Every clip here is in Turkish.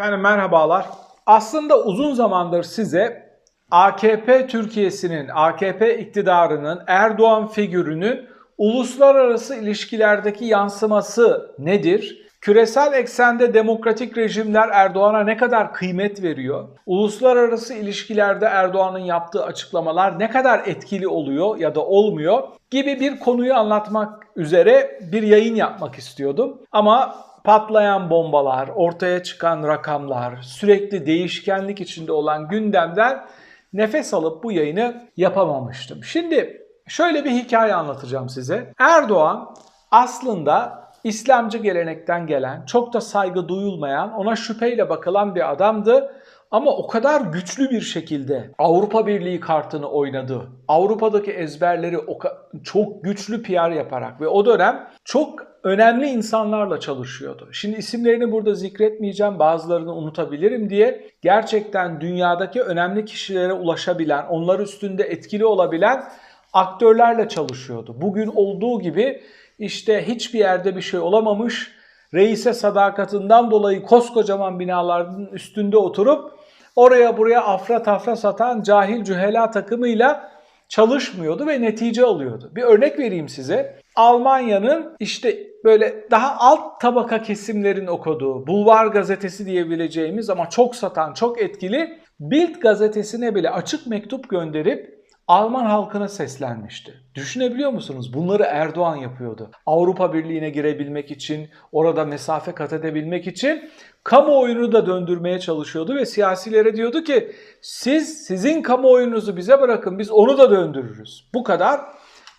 Efendim merhabalar. Aslında uzun zamandır size AKP Türkiye'sinin, AKP iktidarının, Erdoğan figürünün uluslararası ilişkilerdeki yansıması nedir? Küresel eksende demokratik rejimler Erdoğan'a ne kadar kıymet veriyor? Uluslararası ilişkilerde Erdoğan'ın yaptığı açıklamalar ne kadar etkili oluyor ya da olmuyor gibi bir konuyu anlatmak üzere bir yayın yapmak istiyordum. Ama patlayan bombalar, ortaya çıkan rakamlar, sürekli değişkenlik içinde olan gündemden nefes alıp bu yayını yapamamıştım. Şimdi şöyle bir hikaye anlatacağım size. Erdoğan aslında İslamcı gelenekten gelen, çok da saygı duyulmayan, ona şüpheyle bakılan bir adamdı. Ama o kadar güçlü bir şekilde Avrupa Birliği kartını oynadı. Avrupa'daki ezberleri çok güçlü PR yaparak ve o dönem çok önemli insanlarla çalışıyordu. Şimdi isimlerini burada zikretmeyeceğim, bazılarını unutabilirim diye gerçekten dünyadaki önemli kişilere ulaşabilen, onlar üstünde etkili olabilen aktörlerle çalışıyordu. Bugün olduğu gibi işte hiçbir yerde bir şey olamamış, reise sadakatinden dolayı koskocaman binaların üstünde oturup oraya buraya afra tafra satan cahil cühela takımıyla çalışmıyordu ve netice alıyordu. Bir örnek vereyim size. Almanya'nın işte böyle daha alt tabaka kesimlerin okuduğu Bulvar gazetesi diyebileceğimiz ama çok satan, çok etkili Bild gazetesine bile açık mektup gönderip Alman halkına seslenmişti. Düşünebiliyor musunuz? Bunları Erdoğan yapıyordu. Avrupa Birliği'ne girebilmek için, orada mesafe kat edebilmek için kamuoyunu da döndürmeye çalışıyordu ve siyasilere diyordu ki siz sizin kamuoyunuzu bize bırakın biz onu da döndürürüz. Bu kadar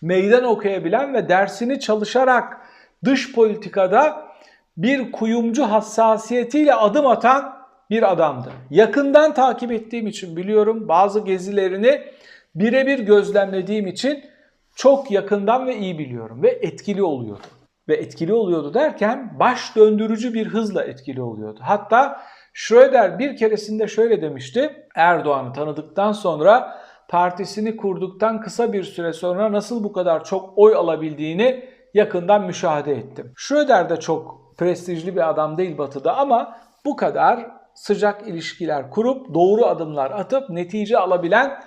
meydan okuyabilen ve dersini çalışarak dış politikada bir kuyumcu hassasiyetiyle adım atan bir adamdı. Yakından takip ettiğim için biliyorum bazı gezilerini birebir gözlemlediğim için çok yakından ve iyi biliyorum ve etkili oluyordu. Ve etkili oluyordu derken baş döndürücü bir hızla etkili oluyordu. Hatta Schröder bir keresinde şöyle demişti. Erdoğan'ı tanıdıktan sonra partisini kurduktan kısa bir süre sonra nasıl bu kadar çok oy alabildiğini yakından müşahede ettim. Schröder de çok prestijli bir adam değil batıda ama bu kadar sıcak ilişkiler kurup doğru adımlar atıp netice alabilen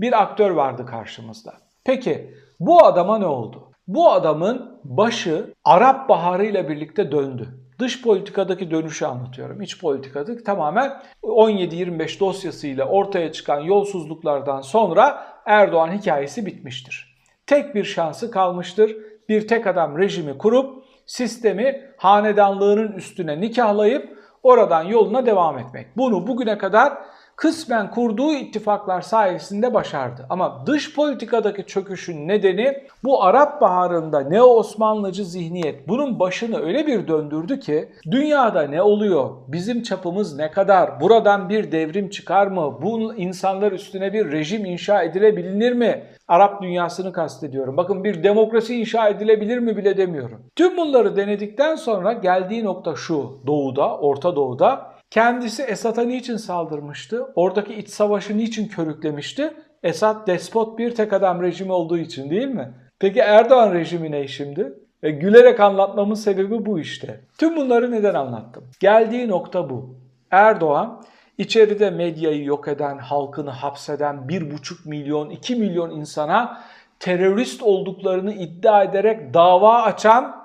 bir aktör vardı karşımızda. Peki bu adama ne oldu? Bu adamın başı Arap Baharı ile birlikte döndü. Dış politikadaki dönüşü anlatıyorum. İç politikadaki tamamen 17-25 dosyasıyla ortaya çıkan yolsuzluklardan sonra Erdoğan hikayesi bitmiştir. Tek bir şansı kalmıştır. Bir tek adam rejimi kurup sistemi hanedanlığının üstüne nikahlayıp oradan yoluna devam etmek. Bunu bugüne kadar kısmen kurduğu ittifaklar sayesinde başardı. Ama dış politikadaki çöküşün nedeni bu Arap Baharı'nda neo-Osmanlıcı zihniyet bunun başını öyle bir döndürdü ki dünyada ne oluyor? Bizim çapımız ne kadar? Buradan bir devrim çıkar mı? Bu insanlar üstüne bir rejim inşa edilebilir mi? Arap dünyasını kastediyorum. Bakın bir demokrasi inşa edilebilir mi bile demiyorum. Tüm bunları denedikten sonra geldiği nokta şu. Doğuda, Orta Doğu'da Kendisi Esad'a niçin saldırmıştı? Oradaki iç savaşı niçin körüklemişti? Esad despot bir tek adam rejimi olduğu için değil mi? Peki Erdoğan rejimi ne şimdi? E, gülerek anlatmamın sebebi bu işte. Tüm bunları neden anlattım? Geldiği nokta bu. Erdoğan içeride medyayı yok eden, halkını hapseden 1,5 milyon, 2 milyon insana terörist olduklarını iddia ederek dava açan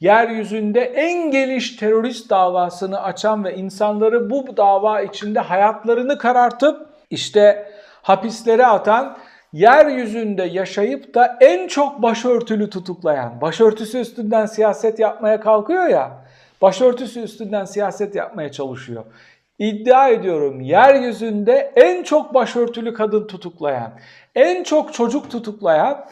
yeryüzünde en geniş terörist davasını açan ve insanları bu dava içinde hayatlarını karartıp işte hapislere atan yeryüzünde yaşayıp da en çok başörtülü tutuklayan, başörtüsü üstünden siyaset yapmaya kalkıyor ya, başörtüsü üstünden siyaset yapmaya çalışıyor. İddia ediyorum yeryüzünde en çok başörtülü kadın tutuklayan, en çok çocuk tutuklayan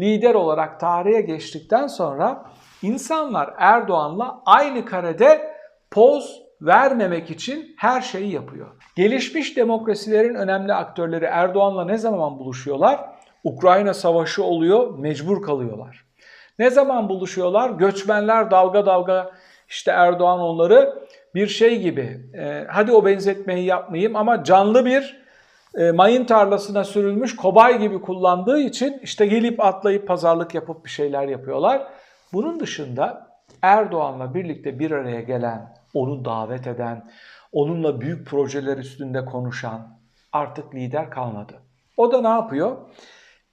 lider olarak tarihe geçtikten sonra İnsanlar Erdoğan'la aynı karede poz vermemek için her şeyi yapıyor. Gelişmiş demokrasilerin önemli aktörleri Erdoğan'la ne zaman buluşuyorlar? Ukrayna savaşı oluyor, mecbur kalıyorlar. Ne zaman buluşuyorlar? Göçmenler dalga dalga işte Erdoğan onları bir şey gibi, e, hadi o benzetmeyi yapmayayım ama canlı bir e, mayın tarlasına sürülmüş kobay gibi kullandığı için işte gelip atlayıp pazarlık yapıp bir şeyler yapıyorlar. Bunun dışında Erdoğan'la birlikte bir araya gelen, onu davet eden, onunla büyük projeler üstünde konuşan artık lider kalmadı. O da ne yapıyor?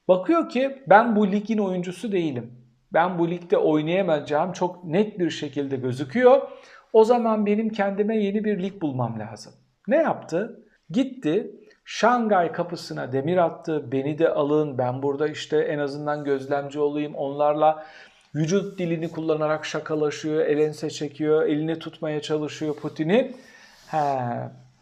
Bakıyor ki ben bu ligin oyuncusu değilim. Ben bu ligde oynayamayacağım çok net bir şekilde gözüküyor. O zaman benim kendime yeni bir lig bulmam lazım. Ne yaptı? Gitti Şangay kapısına demir attı. Beni de alın. Ben burada işte en azından gözlemci olayım. Onlarla vücut dilini kullanarak şakalaşıyor, elense çekiyor, elini tutmaya çalışıyor Putin'i. He,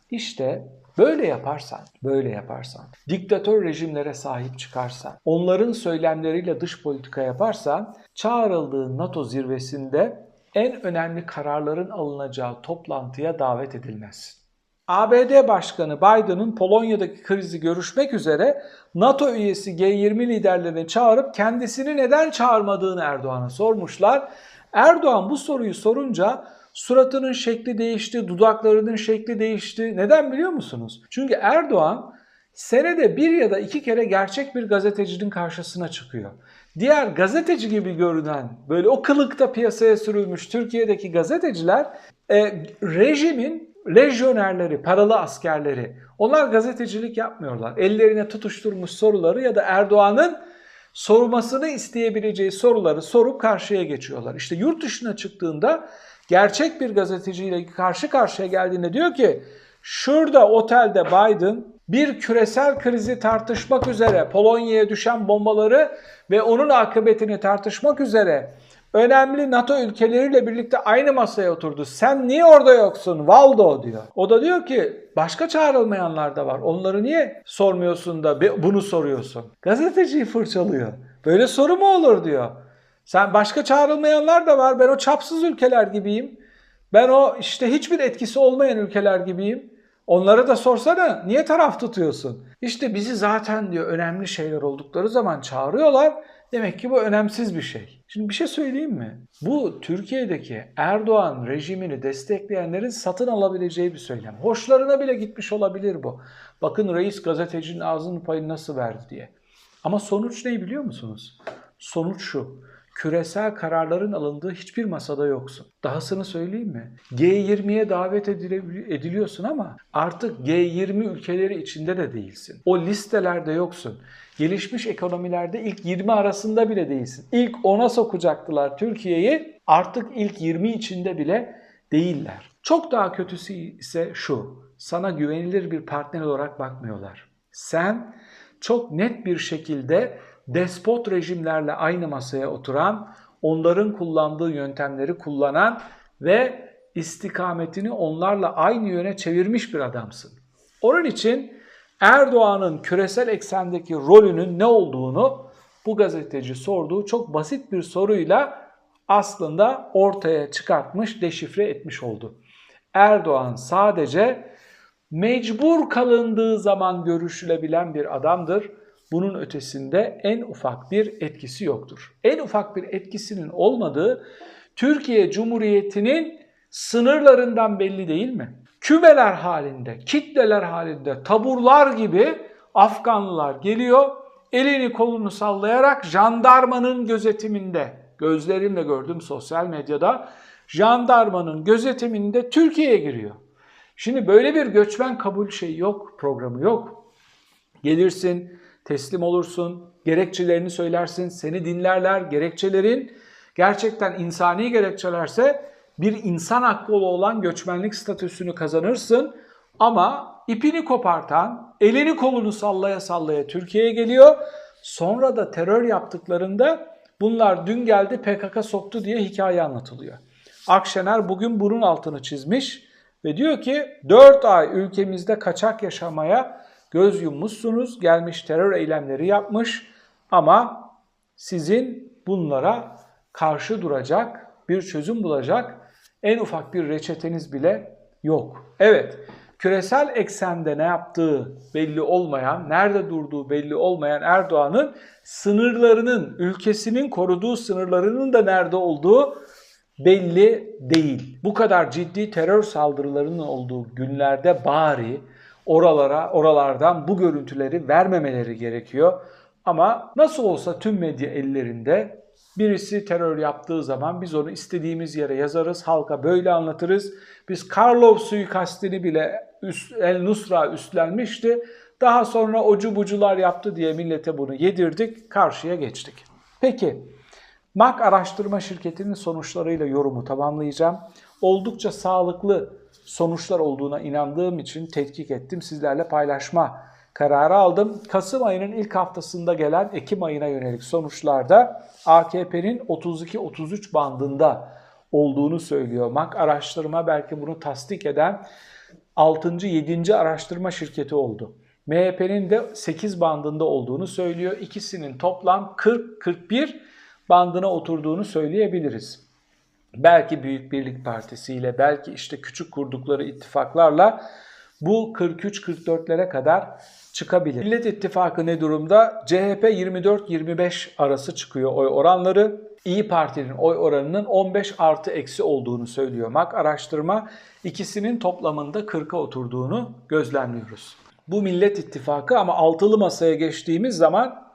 işte böyle yaparsan, böyle yaparsan, diktatör rejimlere sahip çıkarsan, onların söylemleriyle dış politika yaparsan, çağrıldığı NATO zirvesinde en önemli kararların alınacağı toplantıya davet edilmez. ABD Başkanı Biden'ın Polonya'daki krizi görüşmek üzere NATO üyesi G20 liderlerini çağırıp kendisini neden çağırmadığını Erdoğan'a sormuşlar. Erdoğan bu soruyu sorunca suratının şekli değişti, dudaklarının şekli değişti. Neden biliyor musunuz? Çünkü Erdoğan senede bir ya da iki kere gerçek bir gazetecinin karşısına çıkıyor. Diğer gazeteci gibi görünen böyle o kılıkta piyasaya sürülmüş Türkiye'deki gazeteciler e, rejimin lejyonerleri, paralı askerleri onlar gazetecilik yapmıyorlar. Ellerine tutuşturmuş soruları ya da Erdoğan'ın sormasını isteyebileceği soruları sorup karşıya geçiyorlar. İşte yurt dışına çıktığında gerçek bir gazeteciyle karşı karşıya geldiğinde diyor ki şurada otelde Biden bir küresel krizi tartışmak üzere Polonya'ya düşen bombaları ve onun akıbetini tartışmak üzere önemli NATO ülkeleriyle birlikte aynı masaya oturdu. Sen niye orada yoksun Waldo diyor. O da diyor ki başka çağrılmayanlar da var. Onları niye sormuyorsun da bunu soruyorsun? Gazeteciyi fırçalıyor. Böyle soru mu olur diyor. Sen başka çağrılmayanlar da var. Ben o çapsız ülkeler gibiyim. Ben o işte hiçbir etkisi olmayan ülkeler gibiyim. Onlara da sorsana niye taraf tutuyorsun? İşte bizi zaten diyor önemli şeyler oldukları zaman çağırıyorlar. Demek ki bu önemsiz bir şey. Şimdi bir şey söyleyeyim mi? Bu Türkiye'deki Erdoğan rejimini destekleyenlerin satın alabileceği bir söylem. Hoşlarına bile gitmiş olabilir bu. Bakın reis gazetecinin ağzının payını nasıl verdi diye. Ama sonuç ne biliyor musunuz? Sonuç şu küresel kararların alındığı hiçbir masada yoksun. Dahasını söyleyeyim mi? G20'ye davet ediliyorsun ama artık G20 ülkeleri içinde de değilsin. O listelerde yoksun. Gelişmiş ekonomilerde ilk 20 arasında bile değilsin. İlk 10'a sokacaktılar Türkiye'yi. Artık ilk 20 içinde bile değiller. Çok daha kötüsü ise şu. Sana güvenilir bir partner olarak bakmıyorlar. Sen çok net bir şekilde despot rejimlerle aynı masaya oturan, onların kullandığı yöntemleri kullanan ve istikametini onlarla aynı yöne çevirmiş bir adamsın. Onun için Erdoğan'ın küresel eksendeki rolünün ne olduğunu bu gazeteci sorduğu çok basit bir soruyla aslında ortaya çıkartmış, deşifre etmiş oldu. Erdoğan sadece mecbur kalındığı zaman görüşülebilen bir adamdır bunun ötesinde en ufak bir etkisi yoktur. En ufak bir etkisinin olmadığı Türkiye Cumhuriyeti'nin sınırlarından belli değil mi? Kümeler halinde, kitleler halinde, taburlar gibi Afganlılar geliyor, elini kolunu sallayarak jandarmanın gözetiminde, gözlerimle gördüm sosyal medyada, jandarmanın gözetiminde Türkiye'ye giriyor. Şimdi böyle bir göçmen kabul şeyi yok, programı yok. Gelirsin, teslim olursun, gerekçelerini söylersin, seni dinlerler. Gerekçelerin gerçekten insani gerekçelerse bir insan hakkı olan göçmenlik statüsünü kazanırsın. Ama ipini kopartan, elini kolunu sallaya sallaya Türkiye'ye geliyor. Sonra da terör yaptıklarında bunlar dün geldi PKK soktu diye hikaye anlatılıyor. Akşener bugün bunun altını çizmiş ve diyor ki 4 ay ülkemizde kaçak yaşamaya göz yummuşsunuz, gelmiş terör eylemleri yapmış ama sizin bunlara karşı duracak, bir çözüm bulacak en ufak bir reçeteniz bile yok. Evet, küresel eksende ne yaptığı belli olmayan, nerede durduğu belli olmayan Erdoğan'ın sınırlarının, ülkesinin koruduğu sınırlarının da nerede olduğu belli değil. Bu kadar ciddi terör saldırılarının olduğu günlerde bari oralara, oralardan bu görüntüleri vermemeleri gerekiyor. Ama nasıl olsa tüm medya ellerinde Birisi terör yaptığı zaman biz onu istediğimiz yere yazarız, halka böyle anlatırız. Biz Karlov suikastini bile üst, El Nusra üstlenmişti. Daha sonra ocu bucular yaptı diye millete bunu yedirdik, karşıya geçtik. Peki, MAK araştırma şirketinin sonuçlarıyla yorumu tamamlayacağım. Oldukça sağlıklı sonuçlar olduğuna inandığım için tetkik ettim. Sizlerle paylaşma kararı aldım. Kasım ayının ilk haftasında gelen Ekim ayına yönelik sonuçlarda AKP'nin 32-33 bandında olduğunu söylüyor. MAK araştırma belki bunu tasdik eden 6. 7. araştırma şirketi oldu. MHP'nin de 8 bandında olduğunu söylüyor. İkisinin toplam 40-41 bandına oturduğunu söyleyebiliriz. Belki Büyük Birlik Partisi ile belki işte küçük kurdukları ittifaklarla bu 43-44'lere kadar çıkabilir. Millet İttifakı ne durumda? CHP 24-25 arası çıkıyor oy oranları. İyi Parti'nin oy oranının 15 artı eksi olduğunu söylüyor MAK araştırma. İkisinin toplamında 40'a oturduğunu gözlemliyoruz. Bu Millet İttifakı ama altılı masaya geçtiğimiz zaman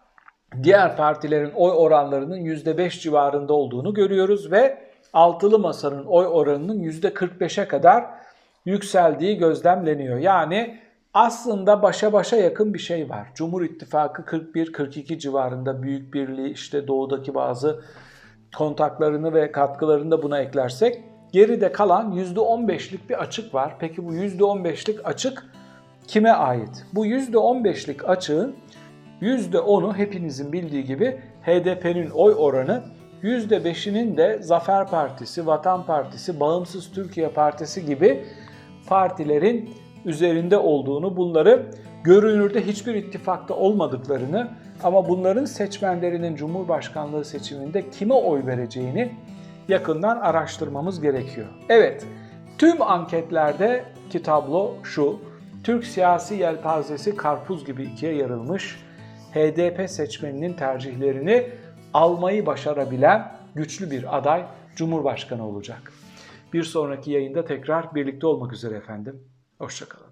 diğer partilerin oy oranlarının %5 civarında olduğunu görüyoruz ve altılı masanın oy oranının %45'e kadar yükseldiği gözlemleniyor. Yani aslında başa başa yakın bir şey var. Cumhur İttifakı 41-42 civarında büyük birliği işte doğudaki bazı kontaklarını ve katkılarını da buna eklersek geride kalan %15'lik bir açık var. Peki bu %15'lik açık kime ait? Bu %15'lik açığın %10'u hepinizin bildiği gibi HDP'nin oy oranı, %5'inin de Zafer Partisi, Vatan Partisi, Bağımsız Türkiye Partisi gibi partilerin üzerinde olduğunu, bunları görünürde hiçbir ittifakta olmadıklarını ama bunların seçmenlerinin Cumhurbaşkanlığı seçiminde kime oy vereceğini yakından araştırmamız gerekiyor. Evet, tüm anketlerde ki tablo şu. Türk siyasi yelpazesi karpuz gibi ikiye yarılmış. HDP seçmeninin tercihlerini almayı başarabilen güçlü bir aday Cumhurbaşkanı olacak. Bir sonraki yayında tekrar birlikte olmak üzere efendim. Hoşçakalın.